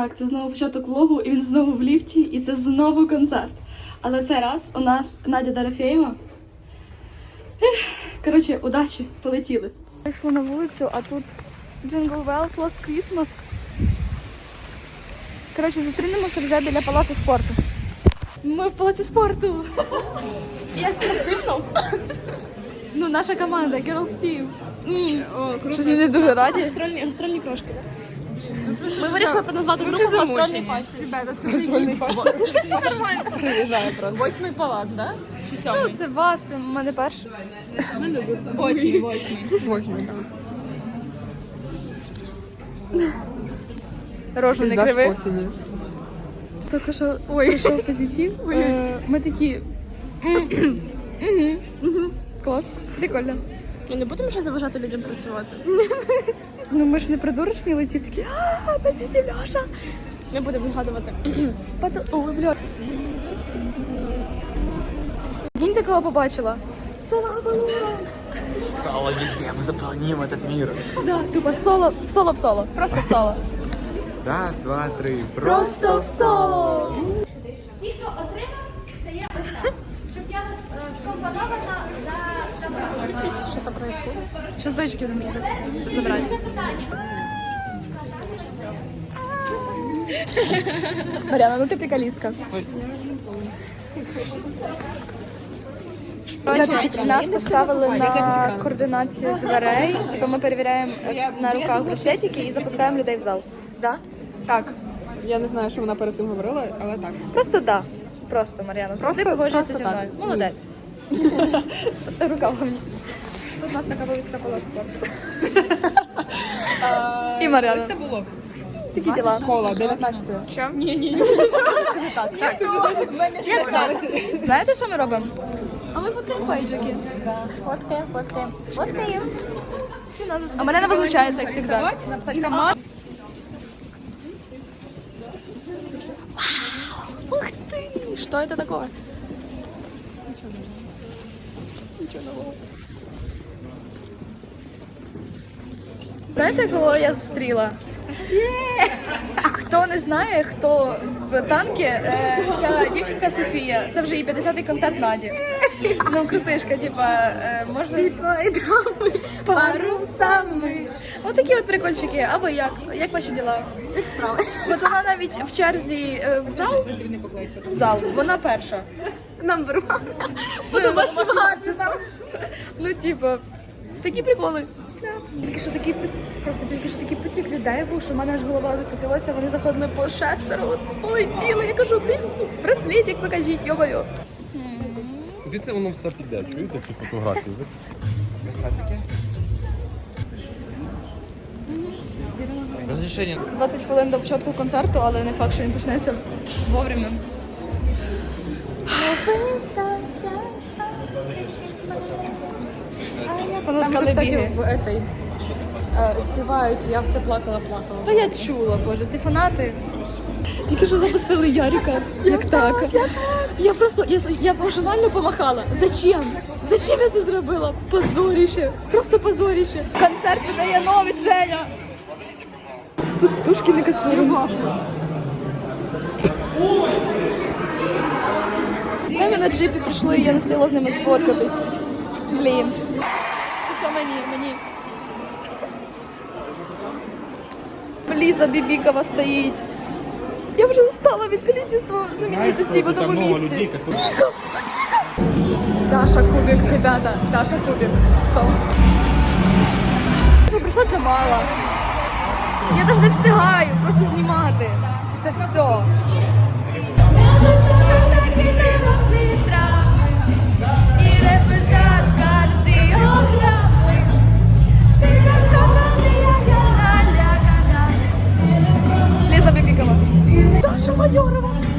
Так, це знову початок влогу, і він знову в ліфті, і це знову концерт. Але цей раз у нас Надя Дорофєєва. Коротше, удачі, полетіли. Вийшла на вулицю, а тут Jingle Bells Last Christmas. Коротше, зустрінемося вже біля палацу спорту. Ми в палаці спорту. Як активно. Ну, наша команда, Girls Team. Щось вони дуже раді. Гастрольні крошки, так? Ми вирішили назвати групу гастрольний фаст. Ребята, це гастрольний Приїжджає просто. Восьмий палац, так? Чи Ну, це вас, в мене перший. Восьмий, восьмий. Восьмий, так. Рожу не Пізда ж кривий. осені. Тільки що позитив. Е, Ми такі. Мгм. Клас, прикольно. І не будемо ще заважати людям працювати. Ну ми ж не придурочні леті такі, а позитив Льоша. Не будемо згадувати. Ой, бля. Він такого побачила. Соло Балура. Сало везде, мы заполоним этот мир. Да, тупо соло, соло в соло. Просто в соло. Раз, два, три. Просто в соло. Що? Сейчас бейджики будем забрать. Марьяна, ну ты приколистка. Короче, нас поставили на координацію дверей. Типу ми перевіряємо е, на руках браслетики і запускаємо людей в зал. Да? Так. Я не знаю, що вона перед цим говорила, але так. Просто да. Просто, Мар'яна. Завжди погоджується зі мною. Молодець. Рука в мені. У нас така вивіска палац спорту. І Мар'яна. Це було. Такі діла. Школа, 19 Що? Ні, ні, ні. Скажи так. так. Як так? Знаєте, що ми робимо? А ми фоткаємо пейджики. Фоткаємо, фоткаємо, фоткаємо. Чи надо? А Мар'яна возмущається, як завжди. Написати команду. Ух ты! Что это такое? Знаєте, кого я зустріла? Є! Хто не знає, хто в танки, е, ця дівчинка Софія, це вже її 50-й концерт Наді. Ну, крутишка, типа, е, можна... парусами. Ось такі от прикольчики. А ви як? Як ваші діла? Як справи? От вона навіть в черзі е, в зал, в зал, вона перша. Number one. Подумаєш, там. Ну, типа, такі приколи. Тільки що такий просто тільки що такий потік людей був, що в мене аж голова закрутилася, вони заходили по шестеро, от полетіли. Я кажу, блін, браслетик покажіть, йо-моє. Куди це воно все піде? Чуєте ці фотографії? Ви Браслетики? Разрешение. 20 хвилин до початку концерту, але не факт, що він почнеться вовремя. Вона Там, коли кстати, в этой е, співають, я все плакала, плакала. Та я чула, боже, ці фанати. Тільки що запустили Ярика. Як так? Я просто я, я машинально помахала. Зачем? Зачем я це зробила? Позоріще. Просто позоріще. Концерт видає новий Женя. Тут птушки не кацуримо. Ми на джипі прийшли, я не встигла з ними сфоткатись. Блін. Мені, мені. Ліза Бібікова стоїть. Я вже устала від количества знаменитостей в одному місці. Даша Кубик, ребята, Даша Кубик. Що? Вже прийшла Джамала. Я навіть не встигаю просто знімати. Це все. І результат Даша Майорова. Я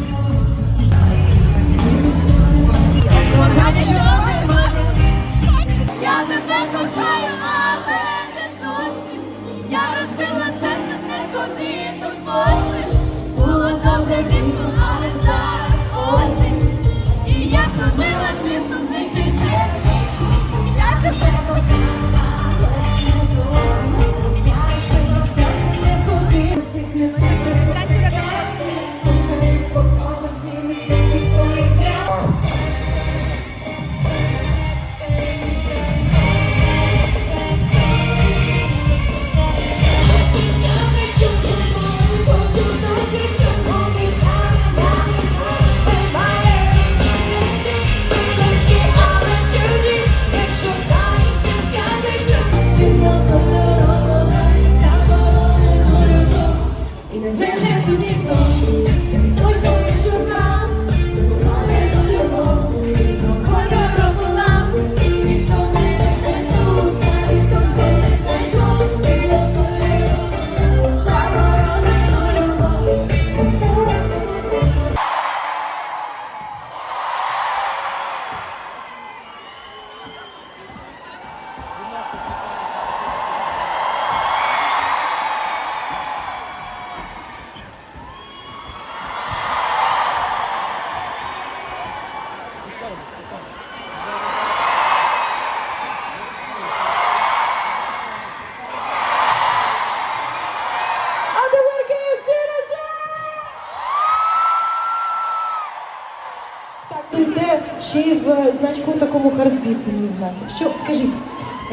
Ще ну, й в значку такому хардбіт, не мій. Що скажіть,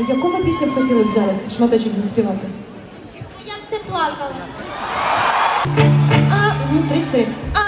якого ви пісню б хотіли б зараз шматочок заспівати? Я все плакала. А, ну, три-чотири. А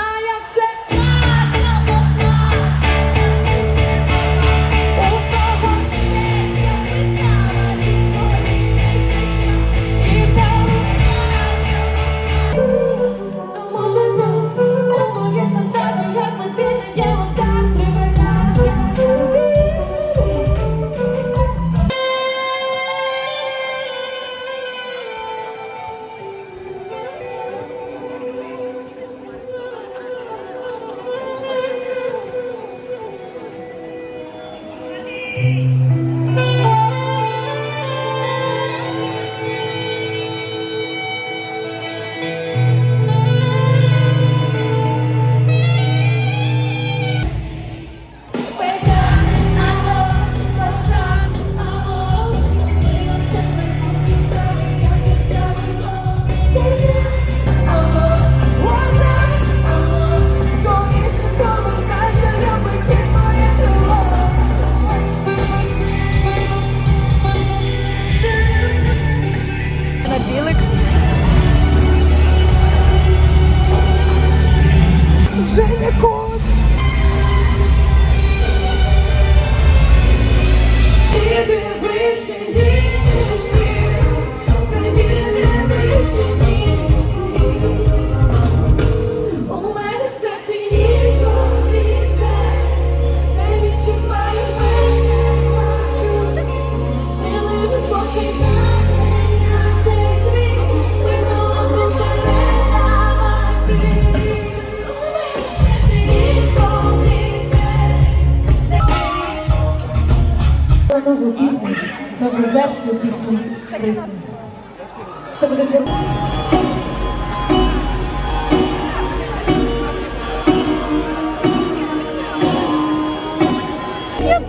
Нову пісню, нову версію пісні ритму. Це буде зірка. Я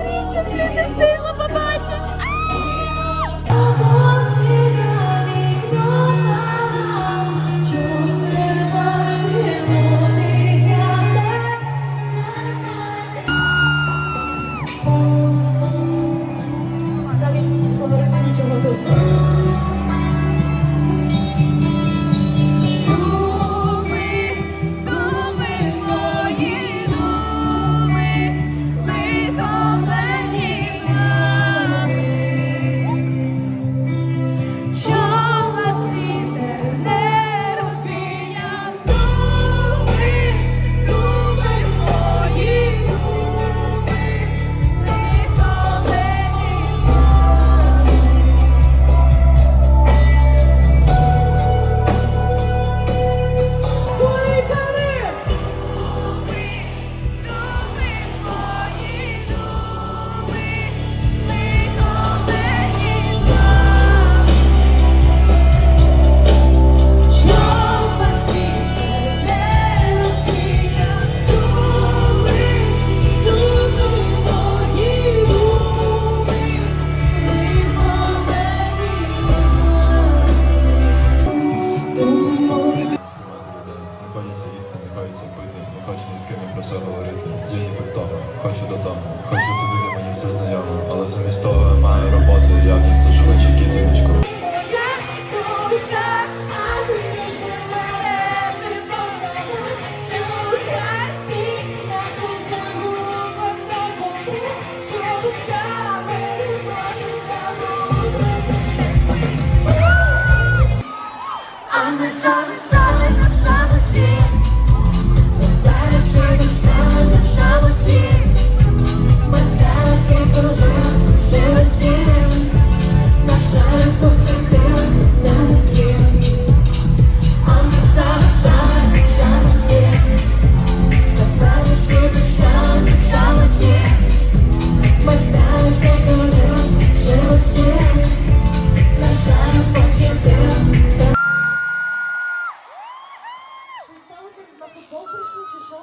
сталося? На футбол прийшли чи що?